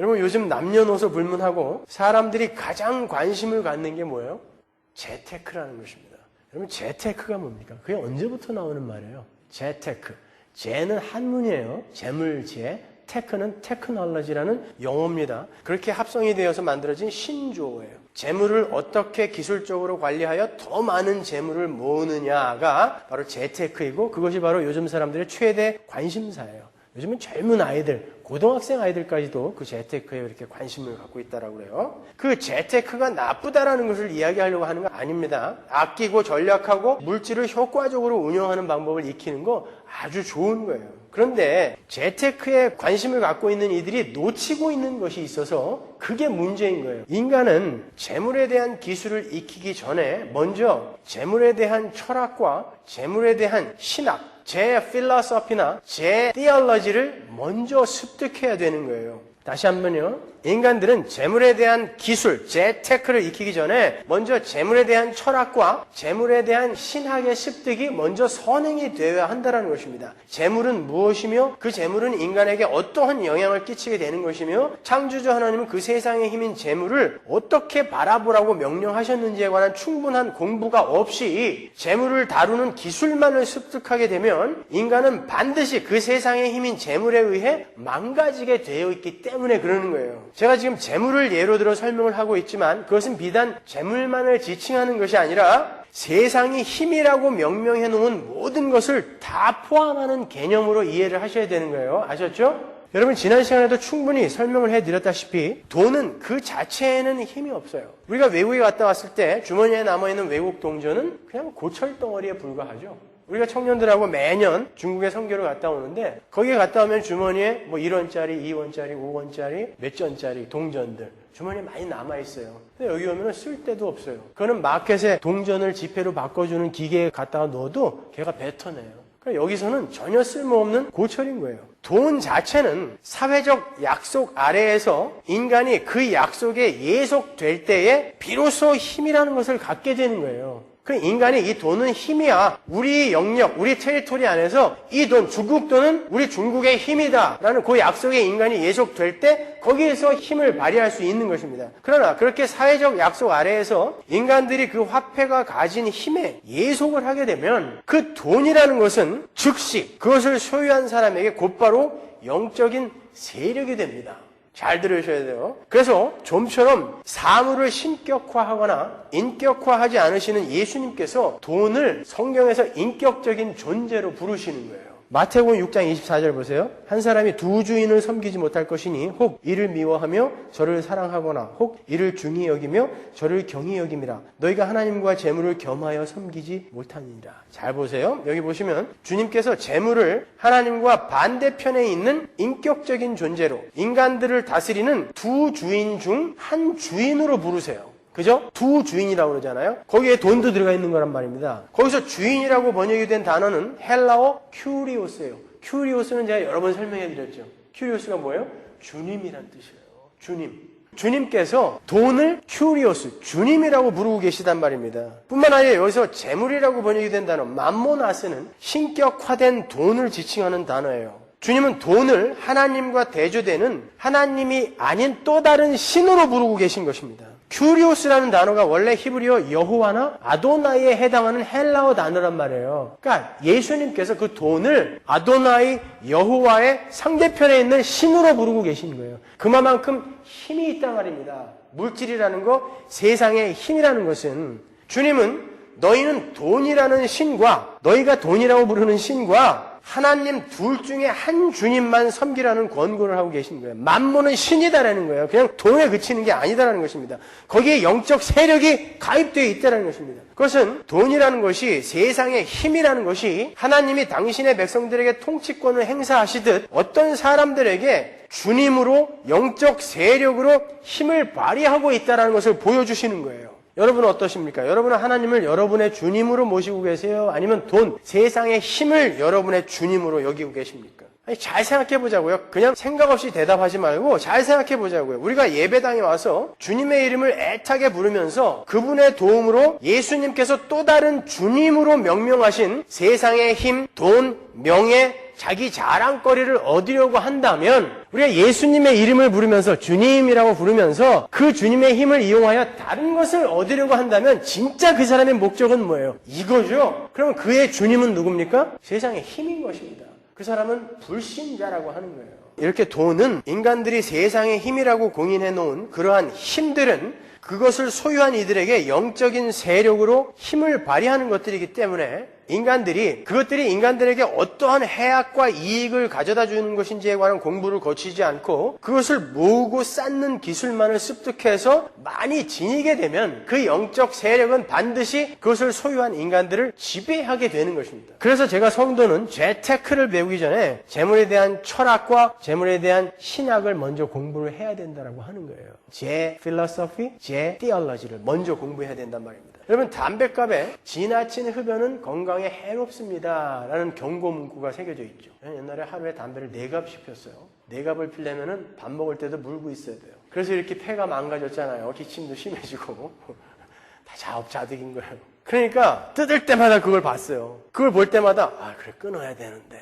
여러분 요즘 남녀노소 불문하고 사람들이 가장 관심을 갖는 게 뭐예요? 재테크라는 것입니다. 여러분 재테크가 뭡니까? 그게 언제부터 나오는 말이에요? 재테크. 재는 한문이에요. 재물재. 테크는 테크놀로지라는 용어입니다. 그렇게 합성이 되어서 만들어진 신조어예요. 재물을 어떻게 기술적으로 관리하여 더 많은 재물을 모으느냐가 바로 재테크이고 그것이 바로 요즘 사람들의 최대 관심사예요. 요즘은 젊은 아이들, 고등학생 아이들까지도 그 재테크에 이렇게 관심을 갖고 있다라고 그래요. 그 재테크가 나쁘다라는 것을 이야기하려고 하는 거 아닙니다. 아끼고 전략하고 물질을 효과적으로 운영하는 방법을 익히는 거 아주 좋은 거예요. 그런데 재테크에 관심을 갖고 있는 이들이 놓치고 있는 것이 있어서 그게 문제인 거예요. 인간은 재물에 대한 기술을 익히기 전에 먼저 재물에 대한 철학과 재물에 대한 신학, 제 필라서피나 제 티얼러지를 먼저 습득해야 되는 거예요. 다시 한번요. 인간들은 재물에 대한 기술, 재테크를 익히기 전에 먼저 재물에 대한 철학과 재물에 대한 신학의 습득이 먼저 선행이 되어야 한다는 것입니다. 재물은 무엇이며 그 재물은 인간에게 어떠한 영향을 끼치게 되는 것이며 창조주 하나님은 그 세상의 힘인 재물을 어떻게 바라보라고 명령하셨는지에 관한 충분한 공부가 없이 재물을 다루는 기술만을 습득하게 되면 인간은 반드시 그 세상의 힘인 재물에 의해 망가지게 되어 있기 때문에 그러는 거예요. 제가 지금 재물을 예로 들어 설명을 하고 있지만 그것은 비단 재물만을 지칭하는 것이 아니라 세상이 힘이라고 명명해 놓은 모든 것을 다 포함하는 개념으로 이해를 하셔야 되는 거예요. 아셨죠? 여러분 지난 시간에도 충분히 설명을 해드렸다시피 돈은 그 자체에는 힘이 없어요. 우리가 외국에 갔다 왔을 때 주머니에 남아있는 외국 동전은 그냥 고철 덩어리에 불과하죠. 우리가 청년들하고 매년 중국에 선교를 갔다 오는데 거기에 갔다 오면 주머니에 뭐 1원짜리, 2원짜리, 5원짜리, 몇 전짜리 동전들 주머니에 많이 남아 있어요. 근데 여기 오면은 쓸 데도 없어요. 그거는 마켓에 동전을 지폐로 바꿔주는 기계에 갖다가 넣어도 걔가 뱉어내요. 여기서는 전혀 쓸모없는 고철인 거예요. 돈 자체는 사회적 약속 아래에서 인간이 그 약속에 예속될 때에 비로소 힘이라는 것을 갖게 되는 거예요. 그 인간이 이 돈은 힘이야. 우리 영역, 우리 테리토리 안에서 이 돈, 중국 돈은 우리 중국의 힘이다. 라는 그 약속에 인간이 예속될 때 거기에서 힘을 발휘할 수 있는 것입니다. 그러나 그렇게 사회적 약속 아래에서 인간들이 그 화폐가 가진 힘에 예속을 하게 되면 그 돈이라는 것은 즉시 그것을 소유한 사람에게 곧바로 영적인 세력이 됩니다. 잘 들으셔야 돼요. 그래서 좀처럼 사물을 신격화하거나 인격화하지 않으시는 예수님께서 돈을 성경에서 인격적인 존재로 부르시는 거예요. 마태복음 6장 24절 보세요. 한 사람이 두 주인을 섬기지 못할 것이니 혹 이를 미워하며 저를 사랑하거나 혹 이를 중히 여기며 저를 경히 여김이라. 너희가 하나님과 재물을 겸하여 섬기지 못하니라. 잘 보세요. 여기 보시면 주님께서 재물을 하나님과 반대편에 있는 인격적인 존재로 인간들을 다스리는 두 주인 중 한 주인으로 부르세요. 그죠? 두 주인이라고 그러잖아요. 거기에 돈도 들어가 있는 거란 말입니다. 거기서 주인이라고 번역이 된 단어는 헬라어 큐리오스예요. 큐리오스는 제가 여러 번 설명해 드렸죠. 큐리오스가 뭐예요? 주님이란 뜻이에요. 주님. 주님께서 돈을 큐리오스, 주님이라고 부르고 계시단 말입니다. 뿐만 아니라 여기서 재물이라고 번역이 된 단어, 맘모나스는 신격화된 돈을 지칭하는 단어예요. 주님은 돈을 하나님과 대조되는 하나님이 아닌 또 다른 신으로 부르고 계신 것입니다. 큐리오스라는 단어가 원래 히브리어 여호와나 아도나이에 해당하는 헬라어 단어란 말이에요. 그러니까 예수님께서 그 돈을 아도나이 여호와의 상대편에 있는 신으로 부르고 계신 거예요. 그만큼 힘이 있단 말입니다. 물질이라는 거, 세상의 힘이라는 것은 주님은 너희는 돈이라는 신과 너희가 돈이라고 부르는 신과 하나님 둘 중에 한 주님만 섬기라는 권고를 하고 계신 거예요. 만모는 신이다라는 거예요. 그냥 돈에 그치는 게 아니다라는 것입니다. 거기에 영적 세력이 가입되어 있다라는 것입니다. 그것은 돈이라는 것이 세상의 힘이라는 것이 하나님이 당신의 백성들에게 통치권을 행사하시듯 어떤 사람들에게 주님으로 영적 세력으로 힘을 발휘하고 있다라는 것을 보여주시는 거예요. 여러분은 어떠십니까? 여러분은 하나님을 여러분의 주님으로 모시고 계세요? 아니면 돈, 세상의 힘을 여러분의 주님으로 여기고 계십니까? 아니, 잘 생각해 보자고요. 그냥 생각 없이 대답하지 말고 잘 생각해 보자고요. 우리가 예배당에 와서 주님의 이름을 애타게 부르면서 그분의 도움으로 예수님께서 또 다른 주님으로 명명하신 세상의 힘, 돈, 명예, 자기 자랑거리를 얻으려고 한다면 우리가 예수님의 이름을 부르면서 주님이라고 부르면서 그 주님의 힘을 이용하여 다른 것을 얻으려고 한다면 진짜 그 사람의 목적은 뭐예요? 이거죠. 그럼 그의 주님은 누굽니까? 세상의 힘인 것입니다. 그 사람은 불신자라고 하는 거예요. 이렇게 돈은 인간들이 세상의 힘이라고 공인해 놓은 그러한 힘들은 그것을 소유한 이들에게 영적인 세력으로 힘을 발휘하는 것들이기 때문에 인간들이 그것들이 인간들에게 어떠한 해악과 이익을 가져다 주는 것인지에 관한 공부를 거치지 않고 그것을 모으고 쌓는 기술만을 습득해서 많이 지니게 되면 그 영적 세력은 반드시 그것을 소유한 인간들을 지배하게 되는 것입니다. 그래서 제가 성도는 재테크를 배우기 전에 재물에 대한 철학과 재물에 대한 신학을 먼저 공부를 해야 된다라고 하는 거예요. 제 필로소피, 제 티얼러지를 먼저 공부해야 된단 말입니다. 여러분 담배값에 지나친 흡연은 건강에 해롭습니다. 라는 경고 문구가 새겨져 있죠. 옛날에 하루에 담배를 네 갑씩 폈어요. 네 갑을 피려면 밥 먹을 때도 물고 있어야 돼요. 그래서 이렇게 폐가 망가졌잖아요. 기침도 심해지고 다 자업자득인 거예요. 그러니까 뜯을 때마다 그걸 봤어요. 그걸 볼 때마다 아 그래 끊어야 되는데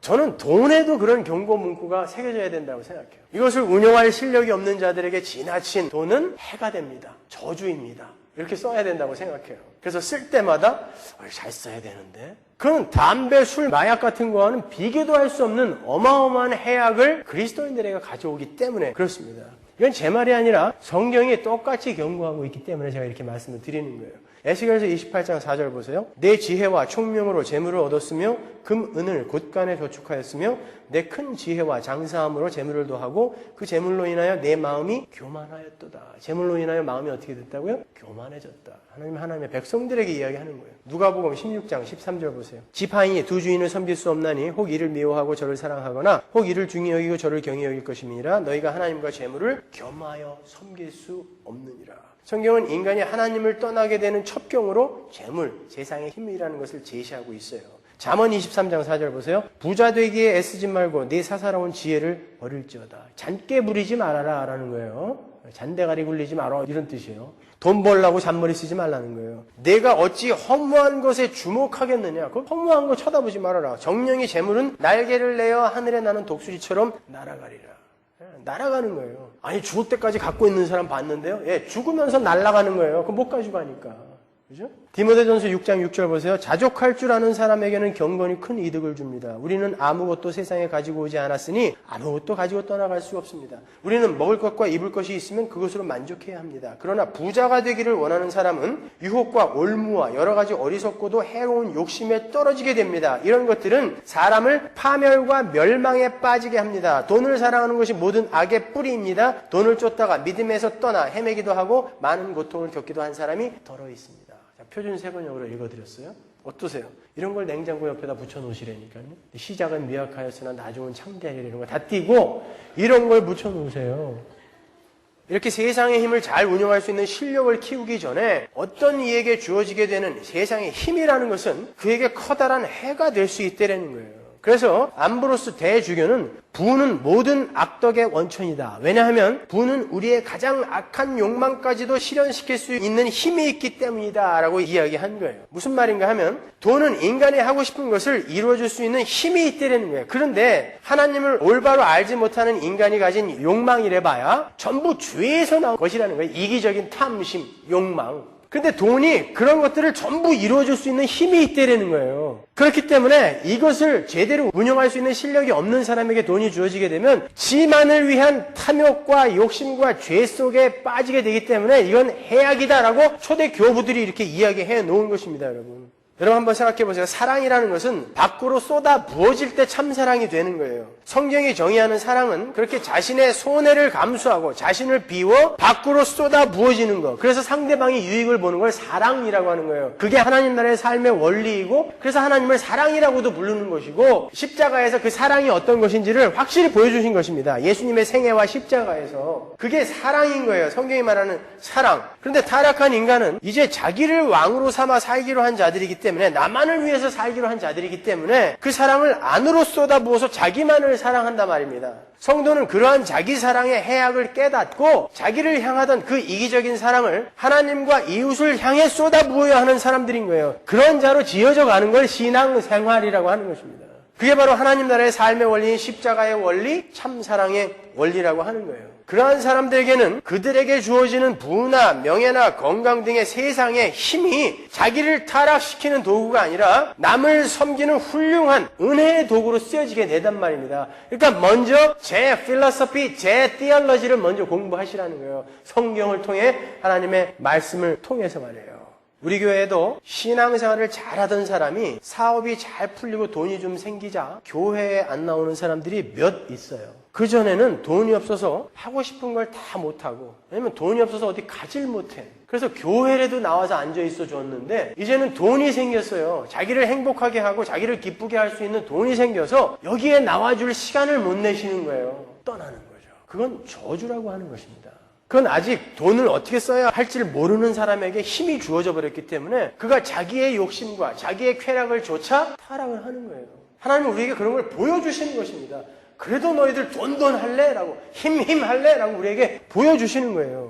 저는 돈에도 그런 경고 문구가 새겨져야 된다고 생각해요. 이것을 운영할 실력이 없는 자들에게 지나친 돈은 해가 됩니다. 저주입니다. 이렇게 써야 된다고 생각해요. 그래서 쓸 때마다 어, 잘 써야 되는데. 그건 담배, 술, 마약 같은 거와는 비교도 할 수 없는 어마어마한 해악을 그리스도인들에게 가져오기 때문에 그렇습니다. 이건 제 말이 아니라 성경이 똑같이 경고하고 있기 때문에 제가 이렇게 말씀을 드리는 거예요. 에스겔서 28장 4절 보세요. 내 지혜와 총명으로 재물을 얻었으며 금, 은을 곳간에 저축하였으며 내 큰 지혜와 장사함으로 재물을 더하고 그 재물로 인하여 내 마음이 교만하였도다. 재물로 인하여 마음이 어떻게 됐다고요? 교만해졌다. 하나님 하나님의 백성들에게 이야기하는 거예요. 누가복음 16장 13절 보세요. 지파인이 두 주인을 섬길 수 없나니 혹 이를 미워하고 저를 사랑하거나 혹 이를 중히 여기고 저를 경히 여길 것임이니라 너희가 하나님과 재물을 겸하여 섬길 수 없느니라. 성경은 인간이 하나님을 떠나게 되는 첩경으로 재물, 세상의 힘이라는 것을 제시하고 있어요. 잠언 23장 4절 보세요. 부자 되기에 애쓰지 말고 네 사사로운 지혜를 버릴지어다. 잔깨 부리지 말아라 라는 거예요. 잔대가리 굴리지 마라 이런 뜻이에요. 돈 벌라고 잔머리 쓰지 말라는 거예요. 내가 어찌 허무한 것에 주목하겠느냐? 그 허무한 거 쳐다보지 말아라. 정령의 재물은 날개를 내어 하늘에 나는 독수리처럼 날아가리라. 예, 날아가는 거예요. 아니 죽을 때까지 갖고 있는 사람 봤는데요. 예, 죽으면서 날아가는 거예요. 그럼 못 가지고 가니까. 그죠? 디모데전서 6장 6절 보세요. 자족할 줄 아는 사람에게는 경건이 큰 이득을 줍니다. 우리는 아무것도 세상에 가지고 오지 않았으니 아무것도 가지고 떠나갈 수 없습니다. 우리는 먹을 것과 입을 것이 있으면 그것으로 만족해야 합니다. 그러나 부자가 되기를 원하는 사람은 유혹과 올무와 여러 가지 어리석고도 해로운 욕심에 떨어지게 됩니다. 이런 것들은 사람을 파멸과 멸망에 빠지게 합니다. 돈을 사랑하는 것이 모든 악의 뿌리입니다. 돈을 쫓다가 믿음에서 떠나 헤매기도 하고 많은 고통을 겪기도 한 사람이 더러 있습니다. 표준 세번역으로 읽어드렸어요. 어떠세요? 이런 걸 냉장고 옆에다 붙여놓으시라니까요. 시작은 미약하였으나 나중은 창대하리라 이런 거 다 띄고 이런 걸 붙여놓으세요. 이렇게 세상의 힘을 잘 운영할 수 있는 실력을 키우기 전에 어떤 이에게 주어지게 되는 세상의 힘이라는 것은 그에게 커다란 해가 될 수 있다는 거예요. 그래서 암브로스 대주교는 부는 모든 악덕의 원천이다. 왜냐하면 부는 우리의 가장 악한 욕망까지도 실현시킬 수 있는 힘이 있기 때문이다. 라고 이야기한 거예요. 무슨 말인가 하면 돈은 인간이 하고 싶은 것을 이루어줄 수 있는 힘이 있다는 거예요. 그런데 하나님을 올바로 알지 못하는 인간이 가진 욕망이래 봐야 전부 죄에서 나온 것이라는 거예요. 이기적인 탐심, 욕망. 근데 돈이 그런 것들을 전부 이루어줄 수 있는 힘이 있다라는 거예요. 그렇기 때문에 이것을 제대로 운영할 수 있는 실력이 없는 사람에게 돈이 주어지게 되면 지만을 위한 탐욕과 욕심과 죄 속에 빠지게 되기 때문에 이건 해악이다라고 초대 교부들이 이렇게 이야기해 놓은 것입니다, 여러분. 여러분 한번 생각해 보세요. 사랑이라는 것은 밖으로 쏟아 부어질 때 참사랑이 되는 거예요. 성경이 정의하는 사랑은 그렇게 자신의 손해를 감수하고 자신을 비워 밖으로 쏟아 부어지는 거. 그래서 상대방이 유익을 보는 걸 사랑이라고 하는 거예요. 그게 하나님 나라의 삶의 원리이고 그래서 하나님을 사랑이라고도 부르는 것이고 십자가에서 그 사랑이 어떤 것인지를 확실히 보여주신 것입니다. 예수님의 생애와 십자가에서 그게 사랑인 거예요. 성경이 말하는 사랑. 그런데 타락한 인간은 이제 자기를 왕으로 삼아 살기로 한 자들이기 때문에 때문에 나만을 위해서 살기로 한 자들이기 때문에 그 사랑을 안으로 쏟아부어서 자기만을 사랑한단 말입니다. 성도는 그러한 자기 사랑의 해악을 깨닫고 자기를 향하던 그 이기적인 사랑을 하나님과 이웃을 향해 쏟아부어야 하는 사람들인 거예요. 그런 자로 지어져 가는 걸 신앙 생활이라고 하는 것입니다. 그게 바로 하나님 나라의 삶의 원리인 십자가의 원리, 참 사랑의 원리라고 하는 거예요. 그러한 사람들에게는 그들에게 주어지는 부나 명예나 건강 등의 세상의 힘이 자기를 타락시키는 도구가 아니라 남을 섬기는 훌륭한 은혜의 도구로 쓰여지게 되단 말입니다. 그러니까 먼저 제 필로소피, 제 티얼러지를 먼저 공부하시라는 거예요. 성경을 통해 하나님의 말씀을 통해서 말이에요. 우리 교회에도 신앙생활을 잘하던 사람이 사업이 잘 풀리고 돈이 좀 생기자 교회에 안 나오는 사람들이 몇 있어요. 그전에는 돈이 없어서 하고 싶은 걸 다 못하고 왜냐면 돈이 없어서 어디 가질 못해. 그래서 교회라도 나와서 앉아 있어 줬는데 이제는 돈이 생겼어요. 자기를 행복하게 하고 자기를 기쁘게 할 수 있는 돈이 생겨서 여기에 나와줄 시간을 못 내시는 거예요. 떠나는 거죠. 그건 저주라고 하는 것입니다. 그건 아직 돈을 어떻게 써야 할지를 모르는 사람에게 힘이 주어져 버렸기 때문에 그가 자기의 욕심과 자기의 쾌락을 조차 타락을 하는 거예요. 하나님은 우리에게 그런 걸 보여주시는 것입니다. 그래도 너희들 돈돈 할래? 라고 힘힘 할래? 라고 우리에게 보여주시는 거예요.